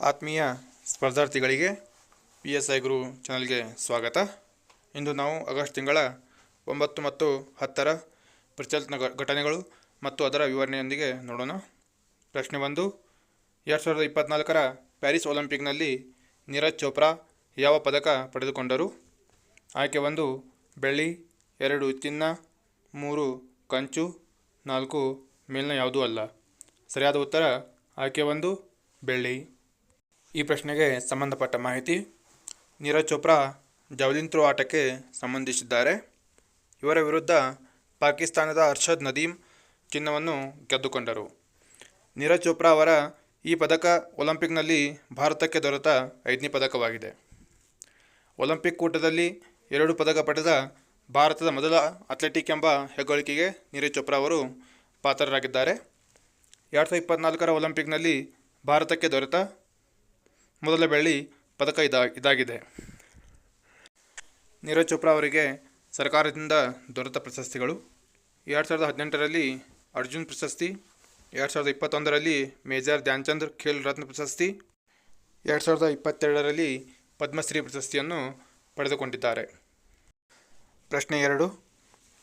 ಆತ್ಮೀಯ ಸ್ಪರ್ಧಾರ್ಥಿಗಳಿಗೆ P S I Guru ಚಾನಲ್ಗೆ ಸ್ವಾಗತ. ಇಂದು ನಾವು ಆಗಸ್ಟ್ ತಿಂಗಳ ಒಂಬತ್ತು ಮತ್ತು ಹತ್ತರ ಪ್ರಚಲಿತ ಘಟನೆಗಳು ಮತ್ತು ಅದರ ವಿವರಣೆಯೊಂದಿಗೆ ನೋಡೋಣ. ಪ್ರಶ್ನೆ ಒಂದು, ಎರಡು ಸಾವಿರದ ಇಪ್ಪತ್ನಾಲ್ಕರ ಪ್ಯಾರಿಸ್ ಒಲಿಂಪಿಕ್ನಲ್ಲಿ ನೀರಜ್ ಚೋಪ್ರಾ ಯಾವ ಪದಕ ಪಡೆದುಕೊಂಡರು? ಆಯ್ಕೆ ಒಂದು, ಬೆಳ್ಳಿ, ಎರಡು ಚಿನ್ನ, ಮೂರು ಕಂಚು, ನಾಲ್ಕು ಮೇಲಿನ ಯಾವುದೂ ಅಲ್ಲ. ಸರಿಯಾದ ಉತ್ತರ ಆಯ್ಕೆ ಒಂದು, ಬೆಳ್ಳಿ. ಈ ಪ್ರಶ್ನೆಗೆ ಸಂಬಂಧಪಟ್ಟ ಮಾಹಿತಿ ನೀರಜ್ ಚೋಪ್ರಾ ಜಾವ್ಲಿನ್ ಥ್ರೋ ಆಟಕ್ಕೆ ಸಂಬಂಧಿಸಿದ್ದಾರೆ. ಇವರ ವಿರುದ್ಧ ಪಾಕಿಸ್ತಾನದ ಅರ್ಷದ್ ನದೀಮ್ ಚಿನ್ನವನ್ನು ಗೆದ್ದುಕೊಂಡರು. ನೀರಜ್ ಚೋಪ್ರಾ ಅವರ ಈ ಪದಕ ಒಲಿಂಪಿಕ್ನಲ್ಲಿ ಭಾರತಕ್ಕೆ ದೊರೆತ ಐದನೇ ಪದಕವಾಗಿದೆ. ಒಲಿಂಪಿಕ್ ಕೂಟದಲ್ಲಿ ಎರಡು ಪದಕ ಪಡೆದ ಭಾರತದ ಮೊದಲ ಅಥ್ಲೆಟಿಕ್ ಎಂಬ ಹೆಗ್ಗಳಿಕೆಗೆ ನೀರಜ್ ಚೋಪ್ರಾ ಅವರು ಪಾತ್ರರಾಗಿದ್ದಾರೆ. ಎರಡು ಸಾವಿರದ ಇಪ್ಪತ್ತ್ನಾಲ್ಕರ ಒಲಿಂಪಿಕ್ನಲ್ಲಿ ಭಾರತಕ್ಕೆ ದೊರೆತ ಮೊದಲ ಬೆಳ್ಳಿ ಪದಕ ಇದಾ, ಇದಾಗಿದೆ. ನೀರಜ್ ಚೋಪ್ರಾ ಅವರಿಗೆ ಸರ್ಕಾರದಿಂದ ದೊರೆತ ಪ್ರಶಸ್ತಿಗಳು. ಎರಡು ಸಾವಿರದ ಹದಿನೆಂಟರಲ್ಲಿ ಅರ್ಜುನ್ ಪ್ರಶಸ್ತಿ, ಎರಡು ಸಾವಿರದ ಇಪ್ಪತ್ತೊಂದರಲ್ಲಿ ಮೇಜರ್ ಧ್ಯಾನ್ಚಂದ್ ಖೇಲ್ ರತ್ನ ಪ್ರಶಸ್ತಿ, ಎರಡು ಸಾವಿರದ ಇಪ್ಪತ್ತೆರಡರಲ್ಲಿ ಪದ್ಮಶ್ರೀ ಪ್ರಶಸ್ತಿಯನ್ನು ಪಡೆದುಕೊಂಡಿದ್ದಾರೆ. ಪ್ರಶ್ನೆ ಎರಡು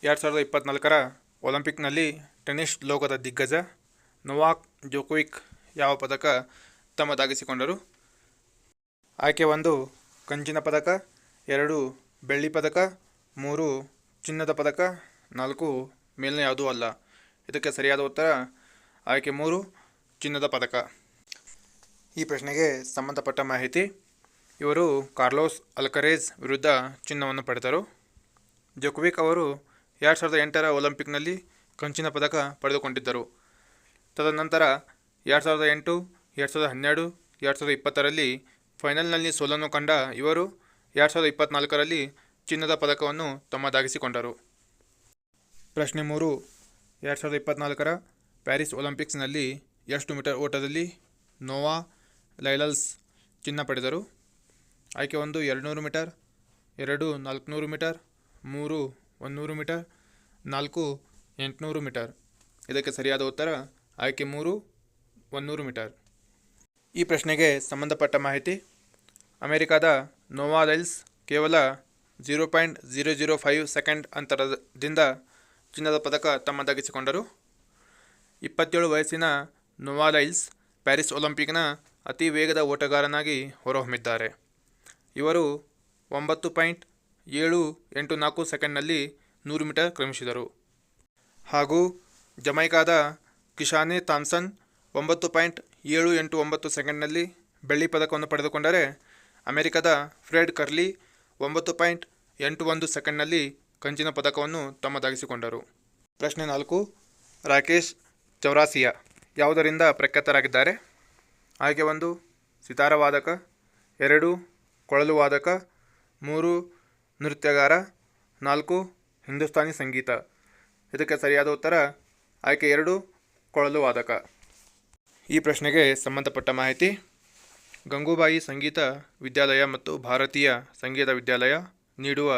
ಎರಡು ಸಾವಿರದ ಇಪ್ಪತ್ತ್ನಾಲ್ಕರ ಒಲಿಂಪಿಕ್ನಲ್ಲಿ ಟೆನಿಸ್ ಲೋಕದ ದಿಗ್ಗಜ ನೊವಾಕ್ ಜೋಕೋವಿಕ್ ಯಾವ ಪದಕ ತಮ್ಮದಾಗಿಸಿಕೊಂಡರು? ಆಯ್ಕೆ ಒಂದು, ಕಂಚಿನ ಪದಕ. ಎರಡು, ಬೆಳ್ಳಿ ಪದಕ. ಮೂರು, ಚಿನ್ನದ ಪದಕ. ನಾಲ್ಕು ಮೇಲಿನ ಯಾವುದೂ ಅಲ್ಲ. ಇದಕ್ಕೆ ಸರಿಯಾದ ಉತ್ತರ, ಆಯ್ಕೆ ಮೂರು, ಚಿನ್ನದ ಪದಕ. ಈ ಪ್ರಶ್ನೆಗೆ ಸಂಬಂಧಪಟ್ಟ ಮಾಹಿತಿ, ಇವರು ಕಾರ್ಲೋಸ್ ಅಲ್ಕರೇಜ್ ವಿರುದ್ಧ ಚಿನ್ನವನ್ನು ಪಡೆದರು. ಜೊಕ್ವಿಕ್ ಅವರು ಎರಡು ಸಾವಿರದ ಎಂಟರ ಒಲಿಂಪಿಕ್ನಲ್ಲಿ ಕಂಚಿನ ಪದಕ ಪಡೆದುಕೊಂಡಿದ್ದರು. ತದನಂತರ ಎರಡು ಸಾವಿರದ ಎಂಟು, ಎರಡು ಸಾವಿರದ ಹನ್ನೆರಡು, ಎರಡು ಸಾವಿರದ ಇಪ್ಪತ್ತರಲ್ಲಿ ಫೈನಲ್ನಲ್ಲಿ ಸೋಲನ್ನು ಕಂಡ ಇವರು ಎರಡು ಸಾವಿರದ ಇಪ್ಪತ್ನಾಲ್ಕರಲ್ಲಿ ಚಿನ್ನದ ಪದಕವನ್ನು ತಮ್ಮದಾಗಿಸಿಕೊಂಡರು. ಪ್ರಶ್ನೆ ಮೂರು, ಎರಡು ಸಾವಿರದ ಇಪ್ಪತ್ನಾಲ್ಕರ ಪ್ಯಾರಿಸ್ ಒಲಿಂಪಿಕ್ಸ್ನಲ್ಲಿ ಎಷ್ಟು ಮೀಟರ್ ಓಟದಲ್ಲಿ ನೋವಾ ಲೈಲಲ್ಸ್ ಚಿನ್ನ ಪಡೆದರು? ಆಯ್ಕೆ ಒಂದು, ಎರಡುನೂರು ಮೀಟರ್, ಎರಡು, ನಾಲ್ಕುನೂರು ಮೀಟರ್, ಮೂರು ಒಂದುನೂರು ಮೀಟರ್, ನಾಲ್ಕು, ಎಂಟುನೂರು ಮೀಟರ್. ಇದಕ್ಕೆ ಸರಿಯಾದ ಉತ್ತರ, ಆಯ್ಕೆ ಮೂರು ಒಂದುನೂರು ಮೀಟರ್. ಈ ಪ್ರಶ್ನೆಗೆ ಸಂಬಂಧಪಟ್ಟ ಮಾಹಿತಿ ಅಮೆರಿಕದ ನೋವಾಲೈಲ್ಸ್ ಕೇವಲ zero point zero zero five second ಅಂತರದಿಂದ ಚಿನ್ನದ ಪದಕ ತಮ್ಮದಾಗಿಸಿಕೊಂಡರು. ಇಪ್ಪತ್ತೇಳು ವಯಸ್ಸಿನ ನೋವಾಲೈಲ್ಸ್ ಪ್ಯಾರಿಸ್ ಒಲಿಂಪಿಕ್ನ ಅತಿ ವೇಗದ ಓಟಗಾರನಾಗಿ ಹೊರಹೊಮ್ಮಿದ್ದಾರೆ. ಇವರು ಒಂಬತ್ತು ಪಾಯಿಂಟ್ ಏಳು ಎಂಟು ನಾಲ್ಕು ಸೆಕೆಂಡ್ನಲ್ಲಿ ನೂರು ಮೀಟರ್ ಕ್ರಮಿಸಿದರು. ಹಾಗೂ ಜಮೈಕಾದ ಕಿಶಾನೆ ಥಾಮ್ಸನ್ ಒಂಬತ್ತು ಪಾಯಿಂಟ್ ಏಳು ಎಂಟು ಒಂಬತ್ತು ಸೆಕೆಂಡ್ನಲ್ಲಿ ಬೆಳ್ಳಿ ಪದಕವನ್ನು ಪಡೆದುಕೊಂಡರೆ ಅಮೆರಿಕದ ಫ್ರೆಡ್ ಕರ್ಲಿ ಒಂಬತ್ತು ಪಾಯಿಂಟ್ ಎಂಟು ಒಂದು ಸೆಕೆಂಡ್ನಲ್ಲಿ ಕಂಚಿನ ಪದಕವನ್ನು ತಮ್ಮದಾಗಿಸಿಕೊಂಡರು. ಪ್ರಶ್ನೆ ನಾಲ್ಕು, ರಾಕೇಶ್ ಚೌರಾಸಿಯಾ ಯಾವುದರಿಂದ ಪ್ರಖ್ಯಾತರಾಗಿದ್ದಾರೆ? ಆಯ್ಕೆ ಒಂದು ಸಿತಾರ ವಾದಕ ಎರಡು ಕೊಳಲು ವಾದಕ ಮೂರು, ನೃತ್ಯಗಾರ, ನಾಲ್ಕು, ಹಿಂದೂಸ್ತಾನಿ ಸಂಗೀತ. ಇದಕ್ಕೆ ಸರಿಯಾದ ಉತ್ತರ, ಆಯ್ಕೆ ಎರಡು ಕೊಳಲು ವಾದಕ ಈ ಪ್ರಶ್ನೆಗೆ ಸಂಬಂಧಪಟ್ಟ ಮಾಹಿತಿ ಗಂಗೂಬಾಯಿ ಸಂಗೀತ ವಿದ್ಯಾಲಯ ಮತ್ತು ಭಾರತೀಯ ಸಂಗೀತ ವಿದ್ಯಾಲಯ ನೀಡುವ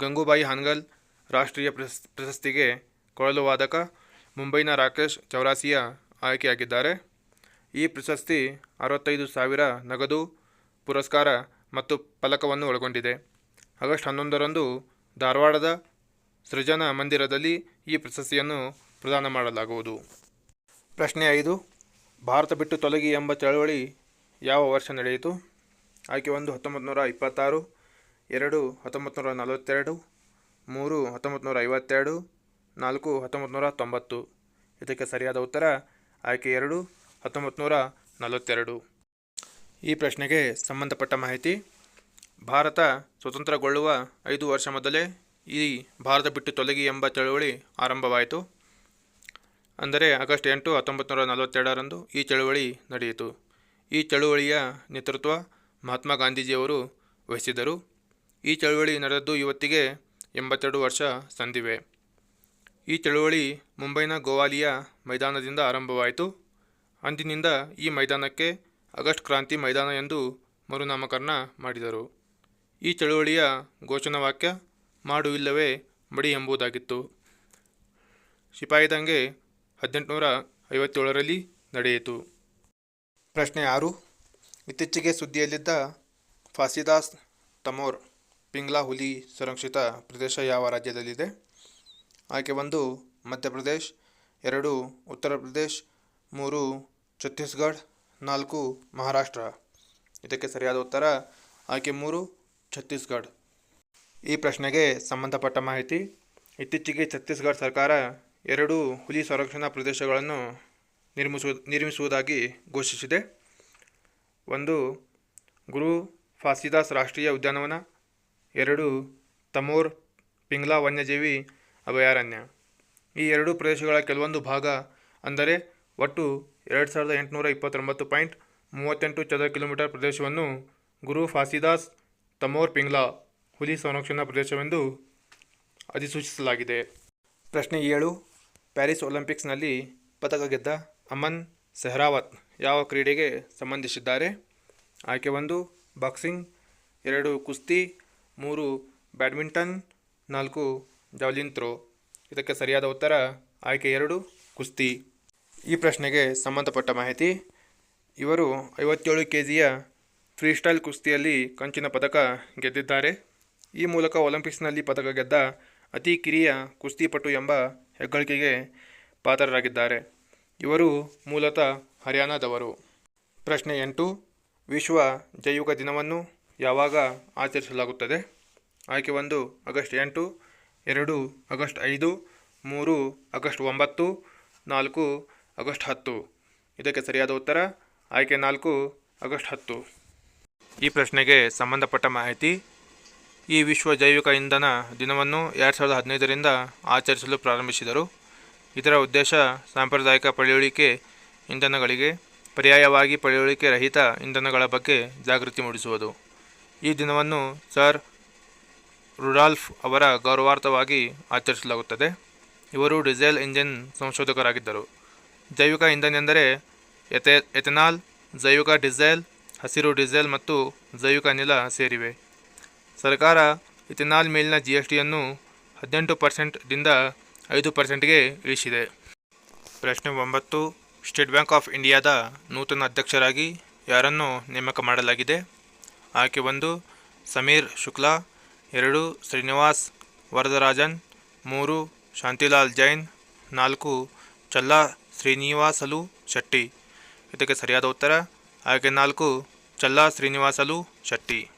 ಗಂಗೂಬಾಯಿ ಹಾನ್ಗಲ್ ರಾಷ್ಟ್ರೀಯ ಪ್ರಶಸ್, ಪ್ರಶಸ್ತಿಗೆ ಕೊಳಲು ವಾದಕ ಮುಂಬೈನ ರಾಕೇಶ್ ಚೌರಾಸಿಯ ಆಯ್ಕೆಯಾಗಿದ್ದಾರೆ. ಈ ಪ್ರಶಸ್ತಿ ಅರವತ್ತೈದು ಸಾವಿರ ನಗದು ಪುರಸ್ಕಾರ ಮತ್ತು ಫಲಕವನ್ನು ಒಳಗೊಂಡಿದೆ. ಆಗಸ್ಟ್ ಹನ್ನೊಂದರಂದು ಧಾರವಾಡದ ಸೃಜನ ಮಂದಿರದಲ್ಲಿ ಈ ಪ್ರಶಸ್ತಿಯನ್ನು ಪ್ರದಾನ ಮಾಡಲಾಗುವುದು. ಪ್ರಶ್ನೆ ಐದು, ಭಾರತ ಬಿಟ್ಟು ತೊಲಗಿ ಎಂಬ ಚಳವಳಿ ಯಾವ ವರ್ಷ ನಡೆಯಿತು? ಆಯ್ಕೆ ಒಂದು ಹತ್ತೊಂಬತ್ತು ನೂರ ಇಪ್ಪತ್ತಾರು, ಎರಡು ಹತ್ತೊಂಬತ್ತು ನೂರ ನಲವತ್ತೆರಡು, ಮೂರು ಹತ್ತೊಂಬತ್ತು ನೂರ ಐವತ್ತೆರಡು, ನಾಲ್ಕು ಹತ್ತೊಂಬತ್ತು ನೂರ ತೊಂಬತ್ತು. ಇದಕ್ಕೆ ಸರಿಯಾದ ಉತ್ತರ, ಆಯ್ಕೆ ಎರಡು ಹತ್ತೊಂಬತ್ತು ನೂರ ನಲವತ್ತೆರಡು. ಈ ಪ್ರಶ್ನೆಗೆ ಸಂಬಂಧಪಟ್ಟ ಮಾಹಿತಿ, ಭಾರತ ಸ್ವತಂತ್ರಗೊಳ್ಳುವ ಐದು ವರ್ಷ ಮೊದಲೇ ಈ ಭಾರತ ಬಿಟ್ಟು ತೊಲಗಿ ಎಂಬ ಚಳುವಳಿ ಆರಂಭವಾಯಿತು. ಅಂದರೆ ಆಗಸ್ಟ್ ಎಂಟು ಹತ್ತೊಂಬತ್ತು ನೂರ ನಲವತ್ತೆರಡರಂದು ಈ ಚಳುವಳಿ ನಡೆಯಿತು. ಈ ಚಳುವಳಿಯ ನೇತೃತ್ವ ಮಹಾತ್ಮ ಗಾಂಧೀಜಿಯವರು ವಹಿಸಿದರು ಈ ಚಳುವಳಿ ನಡೆದದ್ದು ಇವತ್ತಿಗೆ ಎಂಬತ್ತೆರಡು ವರ್ಷ ಸಂದಿವೆ. ಈ ಚಳುವಳಿ ಮುಂಬೈನ ಗೋವಾಲಿಯ ಮೈದಾನದಿಂದ ಆರಂಭವಾಯಿತು. ಅಂದಿನಿಂದ ಈ ಮೈದಾನಕ್ಕೆ ಆಗಸ್ಟ್ ಕ್ರಾಂತಿ ಮೈದಾನ ಎಂದು ಮರುನಾಮಕರಣ ಮಾಡಿದರು. ಈ ಚಳುವಳಿಯ ಘೋಷಣಾವಾಕ್ಯ ಮಾಡು ಇಲ್ಲವೇ ಮಡಿ ಎಂಬುದಾಗಿತ್ತು. ಸಿಪಾಯಿ ದಂಗೆ ಹದಿನೆಂಟುನೂರ ಐವತ್ತೇಳರಲ್ಲಿ ನಡೆಯಿತು. ಪ್ರಶ್ನೆ ಆರು. ಇತ್ತೀಚೆಗೆ ಸುದ್ದಿಯಲ್ಲಿದ್ದ ಫಾಸಿದಾಸ್ ತಮೋರ್ ಪಿಂಗ್ಲಾ ಹುಲಿ ಸಂರಕ್ಷಿತ ಪ್ರದೇಶ ಯಾವ ರಾಜ್ಯದಲ್ಲಿದೆ? ಆಯ್ಕೆ ಒಂದು, ಮಧ್ಯಪ್ರದೇಶ್. ಎರಡು, ಉತ್ತರ ಪ್ರದೇಶ್. ಮೂರು, ಛತ್ತೀಸ್ಗಢ. ನಾಲ್ಕು, ಮಹಾರಾಷ್ಟ್ರ. ಇದಕ್ಕೆ ಸರಿಯಾದ ಉತ್ತರ, ಆಯ್ಕೆ ಮೂರು, ಛತ್ತೀಸ್ಗಢ. ಈ ಪ್ರಶ್ನೆಗೆ ಸಂಬಂಧಪಟ್ಟ ಮಾಹಿತಿ, ಇತ್ತೀಚೆಗೆ ಛತ್ತೀಸ್ಗಢ ಸರ್ಕಾರ ಎರಡು ಹುಲಿ ಸಂರಕ್ಷಣಾ ಪ್ರದೇಶಗಳನ್ನು ನಿರ್ಮಿಸುವ ನಿರ್ಮಿಸುವುದಾಗಿ ಘೋಷಿಸಿದೆ. ಒಂದು, ಗುರು ಫಾಸಿದಾಸ್ ರಾಷ್ಟ್ರೀಯ ಉದ್ಯಾನವನ. ಎರಡು, ತಮೋರ್ ಪಿಂಗ್ಲಾ ವನ್ಯಜೀವಿ ಅಭಯಾರಣ್ಯ. ಈ ಎರಡು ಪ್ರದೇಶಗಳ ಕೆಲವೊಂದು ಭಾಗ ಅಂದರೆ ಒಟ್ಟು ಎರಡು ಸಾವಿರದ ಎಂಟುನೂರ ಇಪ್ಪತ್ತೊಂಬತ್ತು ಪಾಯಿಂಟ್ ಮೂವತ್ತೆಂಟು ಚದರ ಕಿಲೋಮೀಟರ್ ಪ್ರದೇಶವನ್ನು ಗುರು ಫಾಸಿದಾಸ್ ತಮೋರ್ ಪಿಂಗ್ಲಾ ಹುಲಿ ಸಂರಕ್ಷಣಾ ಪ್ರದೇಶವೆಂದು ಅಧಿಸೂಚಿಸಲಾಗಿದೆ. ಪ್ರಶ್ನೆ ಏಳು, ಪ್ಯಾರಿಸ್ ಒಲಿಂಪಿಕ್ಸ್ನಲ್ಲಿ ಪದಕ ಗೆದ್ದ ಅಮನ್ ಸೆಹ್ರಾವತ್ ಯಾವ ಕ್ರೀಡೆಗೆ ಸಂಬಂಧಿಸಿದ್ದಾರೆ? ಆಯ್ಕೆ ಒಂದು, ಬಾಕ್ಸಿಂಗ್, ಎರಡು, ಕುಸ್ತಿ, ಮೂರು, ಬ್ಯಾಡ್ಮಿಂಟನ್, ನಾಲ್ಕು ಜಾವ್ಲಿನ್ ಥ್ರೋ. ಇದಕ್ಕೆ ಸರಿಯಾದ ಉತ್ತರ, ಆಯ್ಕೆ ಎರಡು, ಕುಸ್ತಿ. ಈ ಪ್ರಶ್ನೆಗೆ ಸಂಬಂಧಪಟ್ಟ ಮಾಹಿತಿ, ಇವರು ಐವತ್ತೇಳು ಕೆ ಜಿಯ ಫ್ರೀಸ್ಟೈಲ್ ಕುಸ್ತಿಯಲ್ಲಿ ಕಂಚಿನ ಪದಕ ಗೆದ್ದಿದ್ದಾರೆ. ಈ ಮೂಲಕ ಒಲಿಂಪಿಕ್ಸ್ನಲ್ಲಿ ಪದಕ ಗೆದ್ದ ಅತಿ ಕಿರಿಯ ಕುಸ್ತಿಪಟು ಎಂಬ ಹೆಗ್ಗಳಿಕೆಗೆ ಪಾತ್ರರಾಗಿದ್ದಾರೆ. ಇವರು ಮೂಲತಃ ಹರಿಯಾಣದವರು ಪ್ರಶ್ನೆ ಎಂಟು, ವಿಶ್ವ ಜೈವಿಕ ದಿನವನ್ನು ಯಾವಾಗ ಆಚರಿಸಲಾಗುತ್ತದೆ? ಆಯ್ಕೆ ಒಂದು, ಆಗಸ್ಟ್ ಎಂಟು, ಎರಡು, ಆಗಸ್ಟ್ ಐದು, ಮೂರು, ಆಗಸ್ಟ್ ಒಂಬತ್ತು, ನಾಲ್ಕು, ಆಗಸ್ಟ್ ಹತ್ತು. ಇದಕ್ಕೆ ಸರಿಯಾದ ಉತ್ತರ, ಆಯ್ಕೆ ನಾಲ್ಕು, ಆಗಸ್ಟ್ ಹತ್ತು. ಈ ಪ್ರಶ್ನೆಗೆ ಸಂಬಂಧಪಟ್ಟ ಮಾಹಿತಿ, ಈ ವಿಶ್ವ ಜೈವಿಕ ಇಂಧನ ದಿನವನ್ನು ಎರಡು ಸಾವಿರದ ಹದಿನೈದರಿಂದ ಆಚರಿಸಲು ಪ್ರಾರಂಭಿಸಿದರು. ಇದರ ಉದ್ದೇಶ ಸಾಂಪ್ರದಾಯಿಕ ಪಳೆಯುಳಿಕೆ ಇಂಧನಗಳಿಗೆ, ಪರ್ಯಾಯವಾಗಿ ಪಳೆಯುಳಿಕೆ ರಹಿತ ಇಂಧನಗಳ ಬಗ್ಗೆ ಜಾಗೃತಿ ಮೂಡಿಸುವುದು. ಈ ದಿನವನ್ನು ಸರ್ ರುಡಾಲ್ಫ್ ಅವರ ಗೌರವಾರ್ಥವಾಗಿ ಆಚರಿಸಲಾಗುತ್ತದೆ. ಇವರು ಡೀಸೆಲ್ ಇಂಜಿನ್ ಸಂಶೋಧಕರಾಗಿದ್ದರು. ಜೈವಿಕ ಇಂಧನ ಎಂದರೆ ಎಥೆ ಎಥೆನಾಲ್, ಜೈವಿಕ ಡೀಸೆಲ್, ಹಸಿರು ಡೀಸೆಲ್ ಮತ್ತು ಜೈವಿಕ ಅನಿಲ ಸೇರಿವೆ. ಸರ್ಕಾರ ಇಥೆನಾಲ್ ಮೇಲಿನ ಜಿ ಎಸ್ ಟಿಯನ್ನು ಹದಿನೆಂಟು ಪರ್ಸೆಂಟ್ದಿಂದ ಐದು ಪರ್ಸೆಂಟ್ಗೆ ಇಳಿಸಿದೆ. ಪ್ರಶ್ನೆ ಒಂಬತ್ತು, ಸ್ಟೇಟ್ ಬ್ಯಾಂಕ್ ಆಫ್ ಇಂಡಿಯಾದ ನೂತನ ಅಧ್ಯಕ್ಷರಾಗಿ ಯಾರನ್ನು ನೇಮಕ ಮಾಡಲಾಗಿದೆ? ಆಕೆ ಒಂದು, ಸಮೀರ್ ಶುಕ್ಲಾ, ಎರಡು, ಶ್ರೀನಿವಾಸ್ ವರದರಾಜನ್, ಮೂರು, ಶಾಂತಿಲಾಲ್ ಜೈನ್, ನಾಲ್ಕು, ಚಲ್ಲಾ ಶ್ರೀನಿವಾಸಲು ಶೆಟ್ಟಿ. ಇದಕ್ಕೆ ಸರಿಯಾದ ಉತ್ತರ, ಆಯ್ಕೆ ನಾಲ್ಕು, ಚಲ್ಲಾ ಶ್ರೀನಿವಾಸಲು ಶೆಟ್ಟಿ.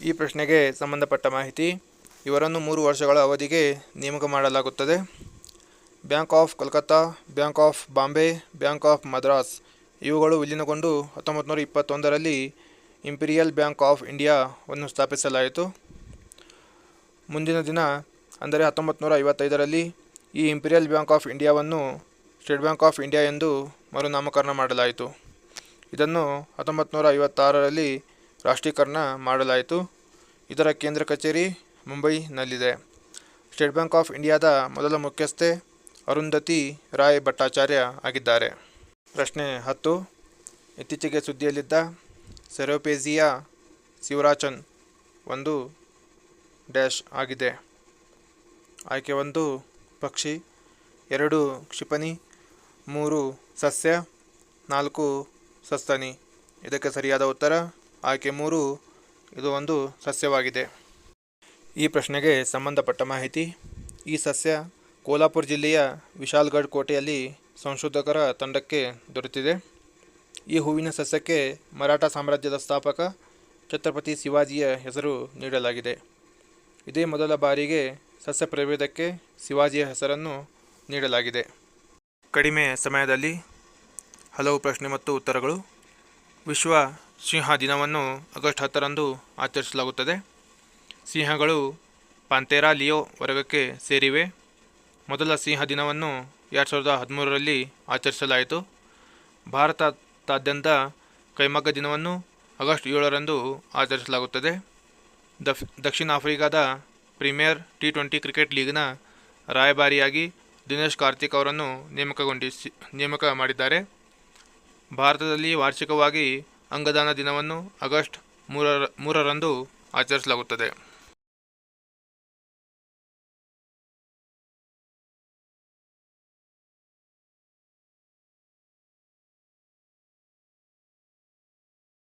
ಈ ಪ್ರಶ್ನೆಗೆ ಸಂಬಂಧಪಟ್ಟ ಮಾಹಿತಿ ಇವರನ್ನು ಮೂರು ವರ್ಷಗಳ ಅವಧಿಗೆ ನೇಮಕ ಮಾಡಲಾಗುತ್ತದೆ bank of Kolkata, bank of Bombay, bank of Madras ಇವುಗಳು ವಿಲೀನಗೊಂಡು ಹತ್ತೊಂಬತ್ತು ನೂರ ಇಪ್ಪತ್ತೊಂದರಲ್ಲಿ ಇಂಪೀರಿಯಲ್ ಬ್ಯಾಂಕ್ ಆಫ್ ಇಂಡಿಯಾವನ್ನು ಸ್ಥಾಪಿಸಲಾಯಿತು. ಮುಂದಿನ ದಿನ, ಅಂದರೆ ಹತ್ತೊಂಬತ್ತು ನೂರ ಐವತ್ತೈದರಲ್ಲಿ ಈ ಇಂಪೀರಿಯಲ್ ಬ್ಯಾಂಕ್ ಆಫ್ ಇಂಡಿಯಾವನ್ನು ಸ್ಟೇಟ್ ಬ್ಯಾಂಕ್ ಆಫ್ ಇಂಡಿಯಾ ಎಂದು ಮರುನಾಮಕರಣ ಮಾಡಲಾಯಿತು. ಇದನ್ನು ಹತ್ತೊಂಬತ್ತು ನೂರ ಐವತ್ತಾರರಲ್ಲಿ ರಾಷ್ಟ್ರೀಕರಣ ಮಾಡಲಾಯಿತು. ಇದರ ಕೇಂದ್ರ ಕಚೇರಿ ಮುಂಬೈನಲ್ಲಿದೆ. ಸ್ಟೇಟ್ ಬ್ಯಾಂಕ್ ಆಫ್ ಇಂಡಿಯಾದ ಮೊದಲ ಮುಖ್ಯಸ್ಥೆ ಅರುಂಧತಿ ರಾಯ್ ಭಟ್ಟಾಚಾರ್ಯ ಆಗಿದ್ದಾರೆ. ಪ್ರಶ್ನೆ ಹತ್ತು. ಇತ್ತೀಚೆಗೆ ಸುದ್ದಿಯಲ್ಲಿದ್ದ ಸೆರೋಪೇಜಿಯಾ ಶಿವರಾಚನ್ ಒಂದು ಡ್ಯಾಶ್ ಆಗಿದೆ. ಆಯ್ಕೆ ಒಂದು, ಪಕ್ಷಿ. ಎರಡು, ಕ್ಷಿಪಣಿ. ಮೂರು, ಸಸ್ಯ. ನಾಲ್ಕು, ಸಸ್ತನಿ. ಇದಕ್ಕೆ ಸರಿಯಾದ ಉತ್ತರ. ಆಯ್ಕೆ ಮೂರು, ಇದು ಒಂದು ಸಸ್ಯವಾಗಿದೆ. ಈ ಪ್ರಶ್ನೆಗೆ ಸಂಬಂಧಪಟ್ಟ ಮಾಹಿತಿ, ಈ ಸಸ್ಯ ಕೋಲಾಪುರ ಜಿಲ್ಲೆಯ ವಿಶಾಲ್ಗಢ್ ಕೋಟೆಯಲ್ಲಿ ಸಂಶೋಧಕರ ತಂಡಕ್ಕೆ ದೊರೆತಿದೆ. ಈ ಹೂವಿನ ಸಸ್ಯಕ್ಕೆ ಮರಾಠ ಸಾಮ್ರಾಜ್ಯದ ಸ್ಥಾಪಕ ಛತ್ರಪತಿ ಶಿವಾಜಿಯ ಹೆಸರು ನೀಡಲಾಗಿದೆ. ಇದೇ ಮೊದಲ ಬಾರಿಗೆ ಸಸ್ಯ ಪ್ರಭೇದಕ್ಕೆ ಶಿವಾಜಿಯ ಹೆಸರನ್ನು ನೀಡಲಾಗಿದೆ. ಕಡಿಮೆ ಸಮಯದಲ್ಲಿ ಹಲವು ಪ್ರಶ್ನೆ ಮತ್ತು ಉತ್ತರಗಳು ವಿಶ್ವ ಸಿಂಹ ದಿನವನ್ನು ಆಗಸ್ಟ್ ಹತ್ತರಂದು ಆಚರಿಸಲಾಗುತ್ತದೆ. ಸಿಂಹಗಳು ಪಾಂತೇರಾ ಲಿಯೋ ವರ್ಗಕ್ಕೆ ಸೇರಿವೆ. ಮೊದಲ ಸಿಂಹ ದಿನವನ್ನು ಎರಡು ಸಾವಿರದ ಹದಿಮೂರರಲ್ಲಿ ಆಚರಿಸಲಾಯಿತು. ಭಾರತದಾದ್ಯಂತ ಕೈಮಗ್ಗ ದಿನವನ್ನು ಆಗಸ್ಟ್ ಏಳರಂದು ಆಚರಿಸಲಾಗುತ್ತದೆ. ದಫ್, ದಕ್ಷಿಣ ಆಫ್ರಿಕಾದ ಪ್ರೀಮಿಯರ್ ಟಿ ಟ್ವೆಂಟಿ ಕ್ರಿಕೆಟ್ ಲೀಗ್ನ ರಾಯಭಾರಿಯಾಗಿ ದಿನೇಶ್ ಕಾರ್ತಿಕ್ ಅವರನ್ನು ನೇಮಕಗೊಂಡಿಸಿ, ನೇಮಕ ಮಾಡಿದ್ದಾರೆ. ಭಾರತದಲ್ಲಿ ವಾರ್ಷಿಕವಾಗಿ ಅಂಗದಾನ ದಿನವನ್ನು ಆಗಸ್ಟ್ ಮೂರರ, ಮೂರರಂದು ಆಚರಿಸಲಾಗುತ್ತದೆ.